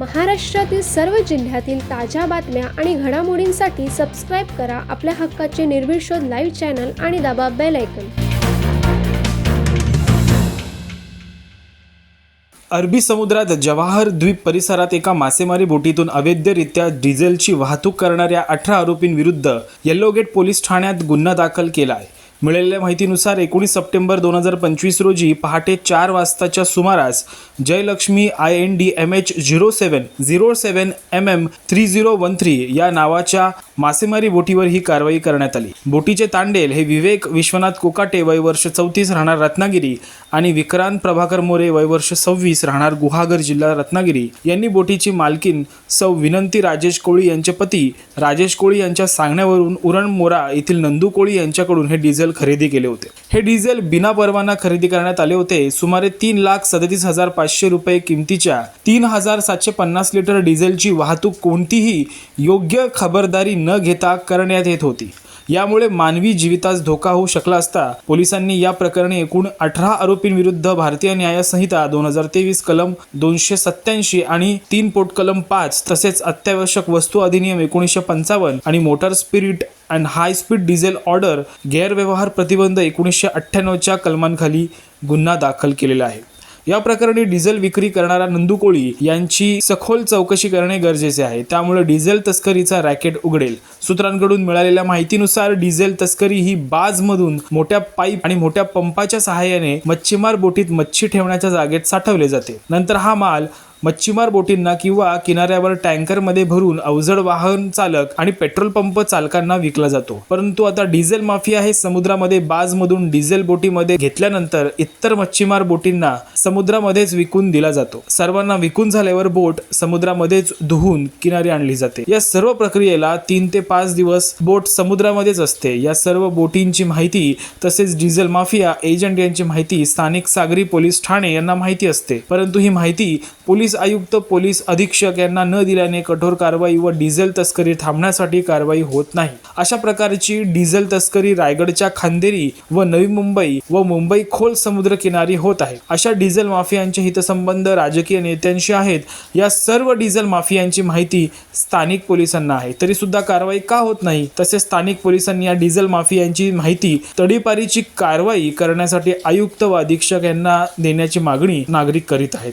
महाराष्ट्रातील सर्व जिल्ह्यातील ताज्या बातम्या आणि घडामोडींसाठी सबस्क्राईब करा आपल्या हक्काचे निर्भीड शोध लाईव्ह चॅनल आणि दाबा बेल ऐकन अरबी समुद्रात जवाहर द्वीप परिसरात एका मासेमारी बोटीतून अवैधरित्या डिझेलची वाहतूक करणाऱ्या अठरा आरोपींविरुद्ध येल्लोगेट पोलीस ठाण्यात गुन्हा दाखल केला आहे मिळालेल्या माहितीनुसार एकोणीस सप्टेंबर दोन हजार पंचवीस रोजी पहाटे चार वाजताच्या सुमारास Jayalakshmi I N D M H zero seven zero seven M M three zero one three या नावाच्या मासेमारी बोटीवर ही कारवाई करण्यात आली. बोटीचे तांडेल हे विवेक विश्वनाथ कोकाटे वय वर्ष चौतीस राहणार रत्नागिरी आणि विक्रांत प्रभाकर मोरे वय वर्ष सव्वीस राहणार गुहागर जिल्हा रत्नागिरी. यांनी बोटीची मालकीन सौ विनंती राजेश कोळी यांचे पती राजेश कोळी यांच्या सांगण्यावरून उरण मोरा येथील नंदू कोळी यांच्याकडून हे डिझेल खरेदी केले होते. हे डिझेल बिना परवाना खरेदी करण्यात आले होते. सुमारे तीन लाख सदतीस हजार पाचशे रुपये किमतीच्या तीन हजार सातशे पन्नास लिटर डिझेलची वाहतूक कोणतीही योग्य खबरदारी न घेता करण्यात येत होती. यामुळे मानवी जीवितास धोका होऊ शकला असता पोलिसांनी या प्रकरणी एकूण अठरा आरोपींविरुद्ध भारतीय न्याय संहिता दोन हजार तेवीस कलम दोनशे सत्याऐंशी आणि तीन पोट कलम पाच तसेच अत्यावश्यक वस्तू अधिनियम एकोणीसशे पंचावन्न आणि motor spirit and high speed diesel order गैरव्यवहार प्रतिबंध एकोणीसशे अठ्ठ्याण्णवच्या कलमांखाली गुन्हा दाखल केलेला आहे. या प्रकरणी डिझेल विक्री करणारा नंदू कोळी यांची सखोल चौकशी करणे गरजेचे आहे. त्यामुळे डिझेल तस्करीचा रॅकेट उघडेल. सूत्रांकडून मिळालेल्या माहितीनुसार डिझेल तस्करी ही बाजमधून मोठ्या पाईप आणि मोठ्या पंपाच्या सहाय्याने मच्छीमार बोटीत मच्छी ठेवण्याच्या जागेत साठवले जाते. नंतर हा माल मच्छीमार बोटींना किंवा किनाऱ्यावर टँकरमध्ये भरून अवजड वाहन चालक आणि पेट्रोल पंप चालकांना विकला जातो. परंतु आता डिझेल माफिया हे समुद्रामध्ये बाजमधून डिझेल बोटीमध्ये घेतल्यानंतर इतर मच्छीमार बोटींना समुद्रामध्येच विकून दिला जातो. सर्वांना विकून झाल्यावर बोट समुद्रामध्येच धुवून किनारी आणली जाते. या सर्व प्रक्रियेला तीन ते पाच दिवस बोट समुद्रामध्येच असते. या सर्व बोटींची माहिती तसेच डिझेल माफिया एजंट यांची माहिती स्थानिक सागरी पोलीस ठाणे यांना माहिती असते. परंतु ही माहिती पोलीस पोलीस आयुक्त पोलीस अधीक्षक यांना न दिल्याने कठोर कारवाई व डिझेल तस्करी थांबण्यासाठी कारवाई होत नाही. अशा प्रकारची डिझेल तस्करी रायगडच्या खांदेरी व नवी मुंबई व मुंबई खोल समुद्र किनारी होत आहे. अशा डिझेल माफियांचे हितसंबंध राजकीय नेत्यांशी आहेत. या सर्व डिझेल माफियांची माहिती स्थानिक पोलिसांना आहे. तरी सुद्धा कारवाई का होत नाही? तसेच स्थानिक पोलिसांनी या डिझेल माफियांची माहिती तडीपारीची कारवाई करण्यासाठी आयुक्त व अधीक्षक यांना देण्याची मागणी नागरिक करीत आहेत.